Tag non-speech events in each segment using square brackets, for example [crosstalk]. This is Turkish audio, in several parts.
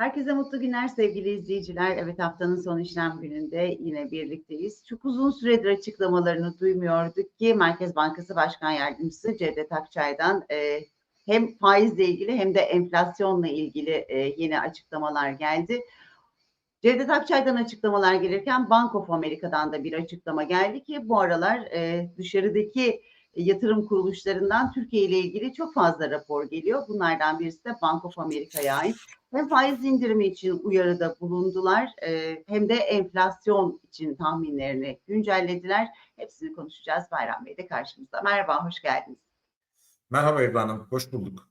Herkese mutlu günler sevgili izleyiciler. Evet haftanın son işlem gününde yine birlikteyiz. Çok uzun süredir açıklamalarını duymuyorduk ki Merkez Bankası Başkan Yardımcısı Cevdet Akçay'dan e, hem faizle ilgili hem de enflasyonla ilgili e, yeni açıklamalar geldi. Cevdet Akçay'dan açıklamalar gelirken Bank of America'dan da bir açıklama geldi ki bu aralar e, dışarıdaki yatırım kuruluşlarından Türkiye ile ilgili çok fazla rapor geliyor. Bunlardan birisi de Bank of America'ya ait. Hem faiz indirimi için uyarıda bulundular e, hem de enflasyon için tahminlerini güncellediler. Hepsini konuşacağız. Bayram Bey de karşımızda. Merhaba, hoş geldiniz. Merhaba Ebru Hanım, hoş bulduk.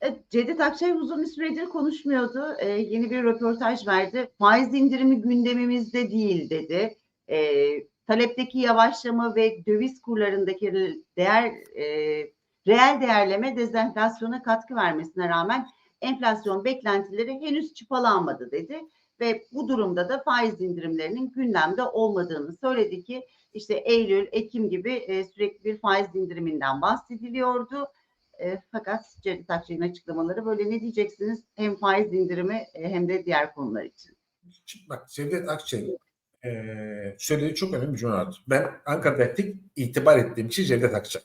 Evet, Cevdet Akçay uzun bir süredir konuşmuyordu. Ee, yeni bir röportaj verdi. Faiz indirimi gündemimizde değil dedi. Ee, talepteki yavaşlama ve döviz kurlarındaki değer e, reel değerleme dezenflasyona katkı vermesine rağmen enflasyon beklentileri henüz çıpalanmadı dedi ve bu durumda da faiz indirimlerinin gündemde olmadığını söyledi ki işte Eylül, Ekim gibi e, sürekli bir faiz indiriminden bahsediliyordu. E, fakat Cevdet Akçay'ın açıklamaları böyle ne diyeceksiniz hem faiz indirimi e, hem de diğer konular için? Bak Cevdet Akçay söylediği çok önemli bir cümle vardır. Ben Ankara'da tek itibar ettiğim kişi Cevdet Akçay.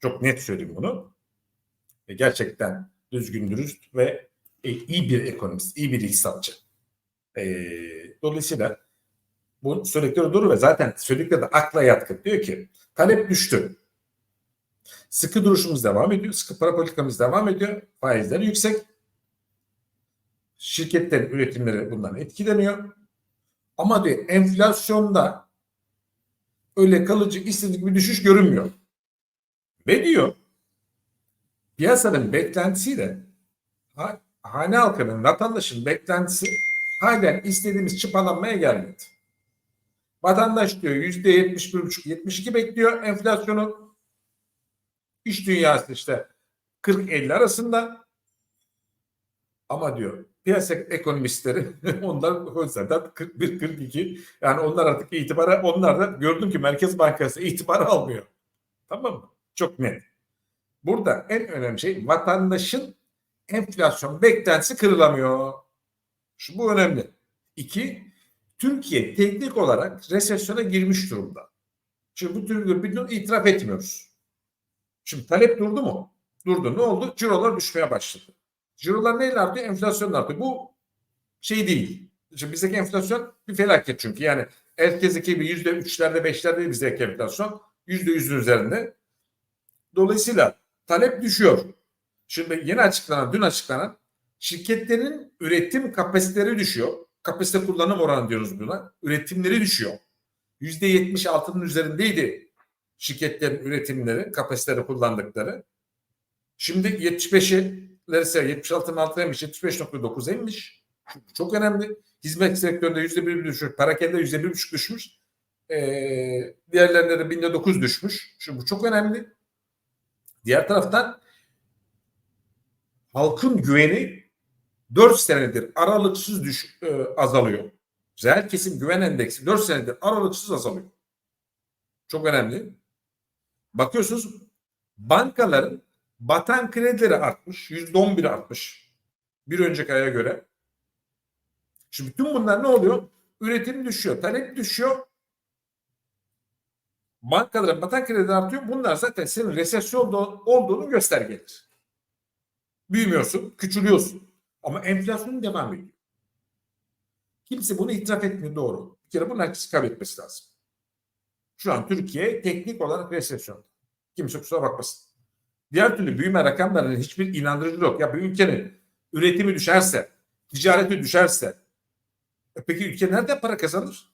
Çok net söyleyeyim bunu. E, gerçekten düzgün, dürüst ve e, iyi bir ekonomist, iyi bir iktisatçı. E, dolayısıyla bu söyledikleri doğru ve zaten söyledikleri de akla yatkın. Diyor ki talep düştü. Sıkı duruşumuz devam ediyor. Sıkı para politikamız devam ediyor. Faizler yüksek. Şirketlerin üretimleri bundan etkileniyor. Ama diyor enflasyonda öyle kalıcı istedik bir düşüş görünmüyor. Ve diyor piyasanın beklentisiyle ha- hane halkının, vatandaşın beklentisi halen istediğimiz çıpalanmaya gelmedi. Vatandaş diyor yüzde yetmiş bir buçuk, yetmiş iki bekliyor enflasyonu. İş dünyası işte 40-50 arasında. Ama diyor piyasa ekonomistleri [laughs] onlar zaten 41-42 yani onlar artık itibara onlar da gördüm ki Merkez Bankası itibar almıyor. Tamam mı? Çok net. Burada en önemli şey vatandaşın enflasyon beklentisi kırılamıyor. Şu bu önemli. İki, Türkiye teknik olarak resesyona girmiş durumda. Şimdi bu tür bir durum itiraf etmiyoruz. Şimdi talep durdu mu? Durdu. Ne oldu? Cirolar düşmeye başladı. Cirolar neyle artıyor? Enflasyonla artıyor. Bu şey değil. Şimdi bizdeki enflasyon bir felaket çünkü. Yani herkesteki gibi yüzde üçlerde beşlerde değil bizdeki enflasyon. Yüzde yüzün üzerinde. Dolayısıyla talep düşüyor. Şimdi yeni açıklanan, dün açıklanan şirketlerin üretim kapasiteleri düşüyor. Kapasite kullanım oranı diyoruz buna. Üretimleri düşüyor. Yüzde yetmiş altının üzerindeydi şirketlerin üretimleri, kapasiteleri kullandıkları. Şimdi 75'i ise 76'nın altındaymış, 75.9'a inmiş. [laughs] Çok önemli. Hizmet sektöründe yüzde bir düşmüş, parakende yüzde bir buçuk düşmüş. Ee, diğerlerinde de binde dokuz düşmüş. Şimdi bu çok önemli. Diğer taraftan halkın güveni 4 senedir aralıksız düş, e, azalıyor. Reel kesim güven endeksi 4 senedir aralıksız azalıyor. Çok önemli. Bakıyorsunuz bankaların batan kredileri artmış. %11 artmış. Bir önceki aya göre. Şimdi tüm bunlar ne oluyor? Üretim düşüyor, talep düşüyor. Bankaların batan kredileri artıyor. Bunlar zaten senin resesyon olduğunu göstergedir. Büyümüyorsun, küçülüyorsun. Ama enflasyon devam ediyor. Kimse bunu itiraf etmiyor doğru. Bir kere bunun herkes kabul lazım. Şu an Türkiye teknik olarak resesyonda. Kimse kusura bakmasın. Diğer türlü büyüme rakamlarının hiçbir inandırıcı yok. Ya bir ülkenin üretimi düşerse, ticareti düşerse, e peki ülke nerede para kazanır?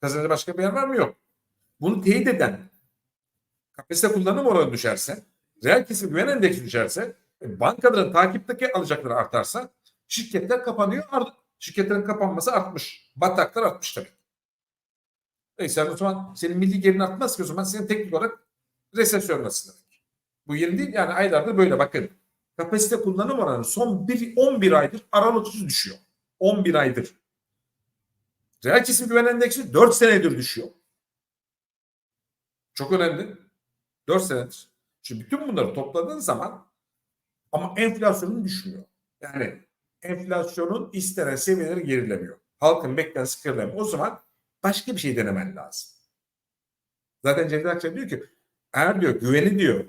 Kazanacak başka bir yer var mı? Yok. Bunu teyit eden kapasite kullanım oranı düşerse, reel kesim güven endeksi düşerse, e, bankaların takipteki alacakları artarsa şirketler kapanıyor. Şirketlerin kapanması artmış. Bataklar artmış tabii. E sen o zaman senin milli gelirin artmaz ki o zaman senin teknik olarak resesyondasın demek. Bu yeni değil yani aylarda böyle bakın. Kapasite kullanım oranı son bir, 11 aydır aralıksız düşüyor. 11 aydır. Reel kesim güven endeksi 4 senedir düşüyor. Çok önemli. 4 senedir. Şimdi bütün bunları topladığın zaman Ama enflasyonun düşmüyor. Yani enflasyonun istenen seviyeleri gerilemiyor. Halkın beklentisi kırılamıyor. O zaman başka bir şey denemen lazım. Zaten Cevdet Akçay diyor ki eğer diyor güveni diyor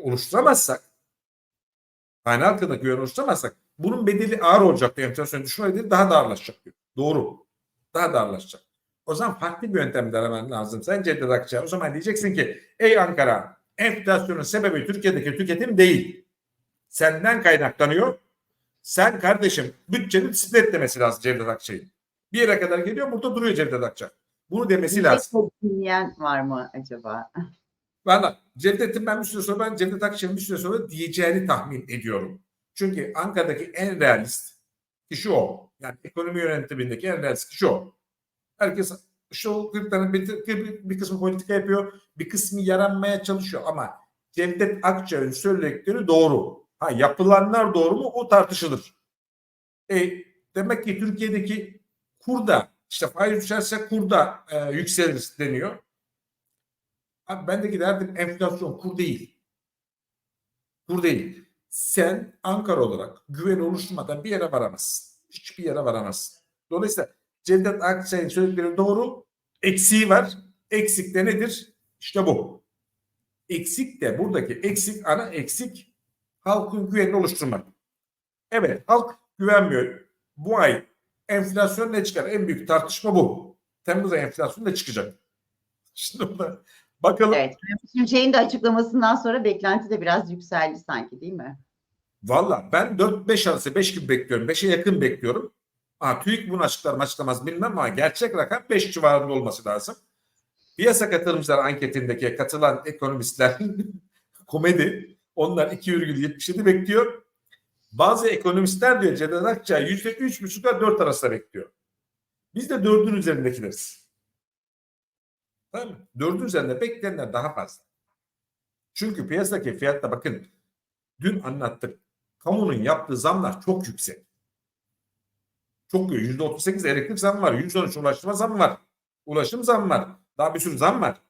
oluşturamazsak hani halkında güven oluşturamazsak bunun bedeli ağır olacak diyor. Enflasyon düşme bedeli daha da ağırlaşacak diyor. Doğru. Daha da ağırlaşacak. O zaman farklı bir yöntem denemen lazım. Sen Cevdet Akçay o zaman diyeceksin ki ey Ankara enflasyonun sebebi Türkiye'deki tüketim değil. Senden kaynaklanıyor. Sen kardeşim bütçeni disiplin etmesi lazım Cevdet Akçay'ın. Bir yere kadar geliyor burada duruyor Cevdet Akçay. Bunu demesi lazım. Bir var mı acaba? Valla Cevdet'in ben bir süre sonra ben Cevdet Akçay'ın bir süre sonra diyeceğini tahmin ediyorum. Çünkü Ankara'daki en realist kişi o. Yani ekonomi yönetimindeki en realist kişi o. Herkes şu kırkların bir, bir, bir kısmı politika yapıyor, bir kısmı yaranmaya çalışıyor ama Cevdet Akçay'ın söyledikleri doğru. Ha yapılanlar doğru mu o tartışılır. E, demek ki Türkiye'deki kurda işte faiz düşerse kurda e, yükselir deniyor. Abi ben de giderdim enflasyon kur değil. Kur değil. Sen Ankara olarak güven oluşturmadan bir yere varamazsın. Hiçbir yere varamazsın. Dolayısıyla Cevdet Akçay'ın söyledikleri doğru. Eksiği var. Eksik de nedir? İşte bu. Eksik de buradaki eksik ana eksik halkın güvenini oluşturmak. Evet halk güvenmiyor. Bu ay enflasyon ne çıkar? En büyük tartışma bu. Temmuz ayı enflasyon ne çıkacak? [laughs] Şimdi burada bakalım. Evet. Şimdi şeyin de açıklamasından sonra beklenti de biraz yükseldi sanki değil mi? Valla ben 4-5 arası 5 gibi bekliyorum. 5'e yakın bekliyorum. Ha, TÜİK bunu açıklar mı açıklamaz bilmem ama gerçek rakam 5 civarında olması lazım. Piyasa katılımcılar anketindeki katılan ekonomistler [laughs] komedi. Onlar 2,77 bekliyor. Bazı ekonomistler diyor Cevdet Akçay %3,5 ile 4 arasında bekliyor. Biz de 4'ün üzerindekileriz. Tamam mı? 4'ün üzerinde bekleyenler daha fazla. Çünkü piyasadaki fiyatta bakın dün anlattık. Kamunun yaptığı zamlar çok yüksek. Çok yüksek. %38 elektrik zam var. %13 ulaştırma zam var. Ulaşım zam var. Daha bir sürü zam var.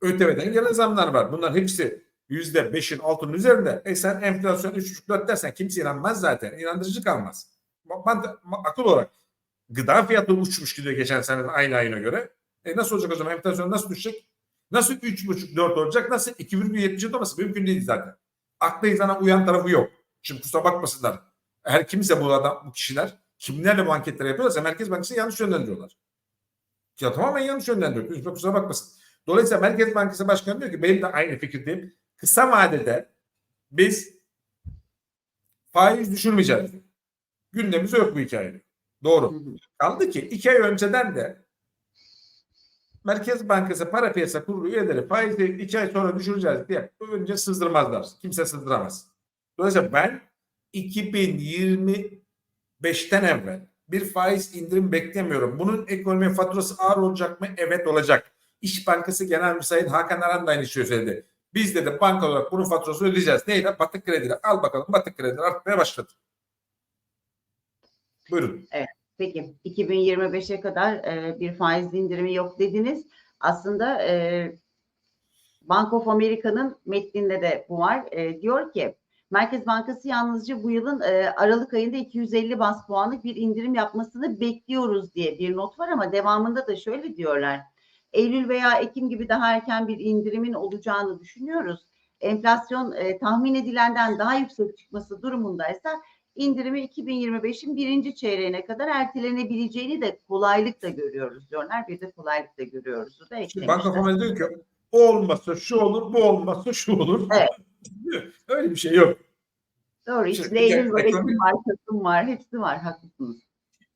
ÖTV'den gelen zamlar var. Bunların hepsi %5'in altının üzerinde. E sen enflasyon 3,5-4 dersen kimse inanmaz zaten. İnandırıcı kalmaz. Mant- akıl olarak gıda fiyatı uçmuş gidiyor geçen sene aynı ayına göre. E nasıl olacak zaman? Enflasyon nasıl düşecek? Nasıl 3,5-4 olacak? Nasıl 2,77 olması? Mümkün değil zaten. Akla insana uyan tarafı yok. Şimdi kusura bakmasınlar. Her kimse bu adam, bu kişiler kimlerle bu anketleri yapıyorlarsa Merkez Bankası yanlış yönlendiriyorlar. Ya tamamen yanlış yönlendiriyor. Lütfen kusura bakmasın. Dolayısıyla Merkez Bankası Başkanı diyor ki benim de aynı fikirdeyim. Kısa vadede biz faiz düşürmeyeceğiz. Gündemimiz yok bu hikayenin. Doğru. Kaldı ki iki ay önceden de Merkez Bankası para piyasa kurulu üyeleri faizi iki ay sonra düşüreceğiz diye önce sızdırmazlar. Kimse sızdıramaz. Dolayısıyla ben 2025'ten evvel bir faiz indirim beklemiyorum. Bunun ekonomi faturası ağır olacak mı? Evet olacak. İş Bankası Genel Sayın Hakan Aran da aynı şeyi söyledi. Biz dedi banka olarak bunun faturasını ödeyeceğiz. Neyle? Batık krediyle. Al bakalım batık krediler artmaya başladı. Buyurun. Peki 2025'e kadar e, bir faiz indirimi yok dediniz. Aslında e, Bank of America'nın metninde de bu var. E, diyor ki Merkez Bankası yalnızca bu yılın e, Aralık ayında 250 bas puanlık bir indirim yapmasını bekliyoruz diye bir not var ama devamında da şöyle diyorlar. Eylül veya Ekim gibi daha erken bir indirimin olacağını düşünüyoruz. Enflasyon e, tahmin edilenden daha yüksek çıkması durumundaysa indirimi 2025'in birinci çeyreğine kadar ertelenebileceğini de kolaylıkla görüyoruz diyorlar. Bir de kolaylıkla görüyoruz. Da Şimdi Banka eklemişler. Fonu diyor ki o olmazsa şu olur, bu olmazsa şu olur. Evet. [laughs] Öyle bir şey yok. Doğru. İçinde Eylül var, Ekim var, Kasım var. Hepsi var. Haklısınız.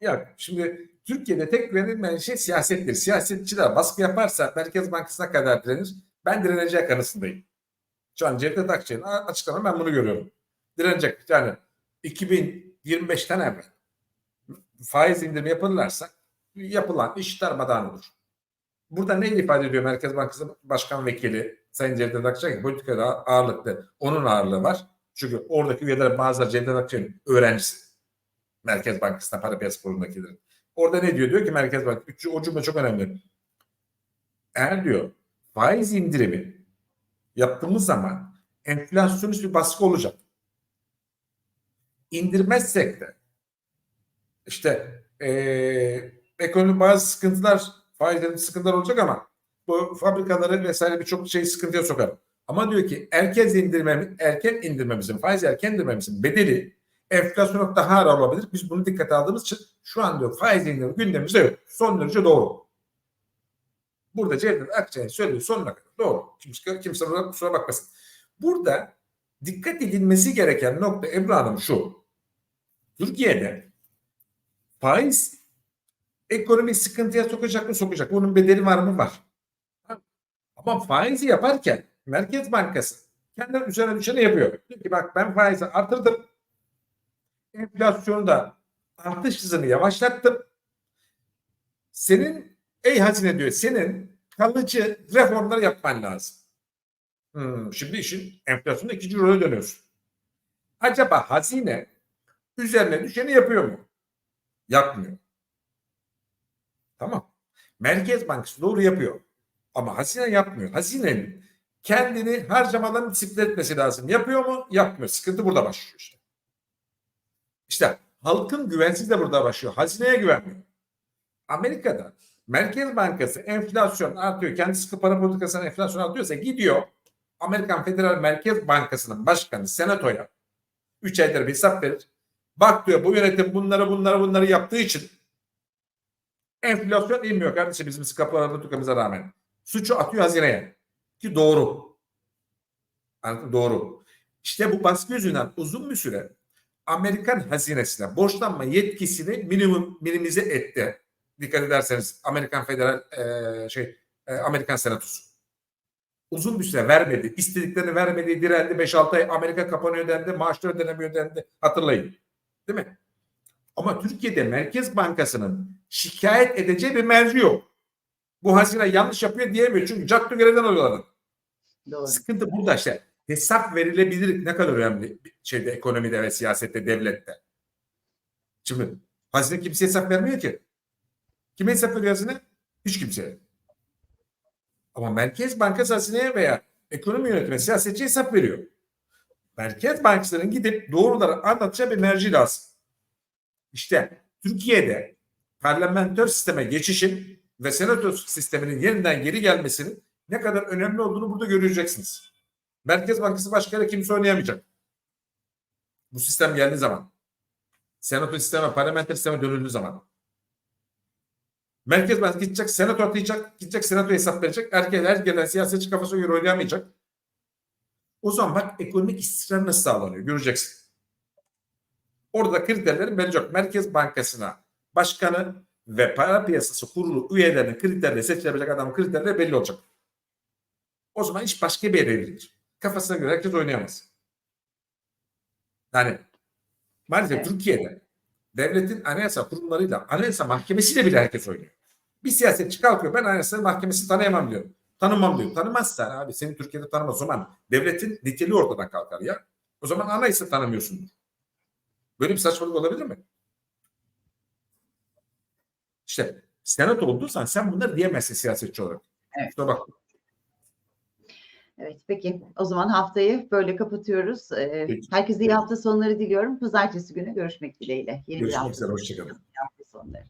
Ya şimdi Türkiye'de tek verilmeyen şey siyasettir. Siyasetçiler baskı yaparsa Merkez Bankası'na kadar direnir. Ben direneceği kanısındayım. Şu an Cevdet Akçay'ın açıklama ben bunu görüyorum. Direnecek. Yani 2025'ten evvel faiz indirimi yapılırlarsa yapılan iş darmadağın olur. Burada ne ifade ediyor Merkez Bankası Başkan Vekili Sayın Cevdet Akçay? Politikada ağırlıklı. Onun ağırlığı var. Çünkü oradaki üyeler bazıları Cevdet Akçay'ın öğrencisi. Merkez Bankası'na para piyasa kurulundakilerin. Orada ne diyor? Diyor ki Merkez Bankası, o cümle çok önemli. Eğer diyor faiz indirimi yaptığımız zaman enflasyonist bir baskı olacak. İndirmezsek de işte eee ekonomi bazı sıkıntılar, faizlerin sıkıntılar olacak ama bu fabrikaları vesaire birçok şey sıkıntıya sokar. Ama diyor ki erken indirmemiz, erken indirmemizin, faiz erken indirmemizin bedeli enflasyona daha ağır olabilir. Biz bunu dikkate aldığımız için şu an diyor faiz indirimi gündemimizde yok. Son derece doğru. Burada Cevdet Akçay'ın söylediği sonuna kadar doğru. Kimse, kimse buna kusura bakmasın. Burada dikkat edilmesi gereken nokta Ebru Hanım şu. Türkiye'de faiz ekonomiyi sıkıntıya sokacak mı sokacak. Bunun bedeli var mı var. Ama faizi yaparken Merkez Bankası kendi üzerine düşeni yapıyor. Diyor ki bak ben faizi artırdım. Enflasyonda artış hızını yavaşlattım. Senin ey hazine diyor senin kalıcı reformlar yapman lazım. Hmm, şimdi işin enflasyonda ikinci role dönüyorsun. Acaba hazine üzerine düşeni yapıyor mu? Yapmıyor. Tamam. Merkez Bankası doğru yapıyor. Ama hazine yapmıyor. Hazinenin kendini harcamadan disiplin etmesi lazım. Yapıyor mu? Yapmıyor. Sıkıntı burada başlıyor işte. İşte halkın güvensiz de burada başlıyor. Hazineye güvenmiyor. Amerika'da Merkez Bankası enflasyon artıyor. Kendisi para politikasından enflasyon artıyorsa gidiyor. Amerikan Federal Merkez Bankası'nın başkanı senatoya 3 aydır bir hesap verir. Bak diyor bu yönetim bunları bunları bunları yaptığı için enflasyon inmiyor kardeşim bizim sıkı para politikamıza rağmen. Suçu atıyor hazineye. Ki doğru. Anladın? Doğru. İşte bu baskı yüzünden uzun bir süre Amerikan hazinesine borçlanma yetkisini minimum minimize etti. Dikkat ederseniz Amerikan Federal e, şey e, Amerikan Senatosu. Uzun bir süre vermedi. İstediklerini vermedi. Direndi. 5-6 ay Amerika kapanıyor dendi. Maaşları ödenemiyor dendi. Hatırlayın. Değil mi? Ama Türkiye'de Merkez Bankası'nın şikayet edeceği bir merci yok. Bu hazine yanlış yapıyor diyemiyor. Çünkü Jack Döger'den alıyorlar. Doğru. Sıkıntı burada işte. Hesap verilebilir ne kadar önemli şeyde ekonomide ve siyasette, devlette. Şimdi hazine kimseye hesap vermiyor ki. Kime hesap veriyor hazine? Hiç kimseye. Ama Merkez Bankası hazineye veya ekonomi yönetimi siyasetçi hesap veriyor. Merkez Bankası'nın gidip doğruları anlatacağı bir merci lazım. İşte Türkiye'de parlamenter sisteme geçişin ve senato sisteminin yeniden geri gelmesinin ne kadar önemli olduğunu burada göreceksiniz. Merkez Bankası başkanı kimse oynayamayacak. Bu sistem geldiği zaman. Senato sisteme, parlamenter sisteme dönüldüğü zaman. Merkez Bankası gidecek, senato atayacak, gidecek senato hesap verecek. Erken, her gelen siyasetçi kafasına göre oynayamayacak. O zaman bak ekonomik istikrar nasıl sağlanıyor göreceksin. Orada kriterlerin belli yok. Merkez Bankası'na başkanı ve para piyasası kurulu üyelerinin kriterleri seçilebilecek adamın kriterleri belli olacak. O zaman iş başka bir yere evrilir. Kafasına göre herkes oynayamaz. Yani maalesef Evet. Türkiye'de devletin anayasa kurumlarıyla anayasa mahkemesiyle bile herkes oynuyor. Bir siyasetçi kalkıyor ben anayasa mahkemesi tanıyamam diyor. Tanımam diyor. Tanımazsan abi seni Türkiye'de tanımaz o zaman devletin niteliği ortadan kalkar ya. O zaman anayasa tanımıyorsundur. Böyle bir saçmalık olabilir mi? İşte senato olduysan sen bunları diyemezsin siyasetçi olarak. Evet. Kusura bakma. Evet peki o zaman haftayı böyle kapatıyoruz. Ee, Peki. herkese iyi hafta sonları diliyorum. Pazartesi günü görüşmek dileğiyle. Yeni Görüşmek üzere. Hoşçakalın. İyi hafta sonları.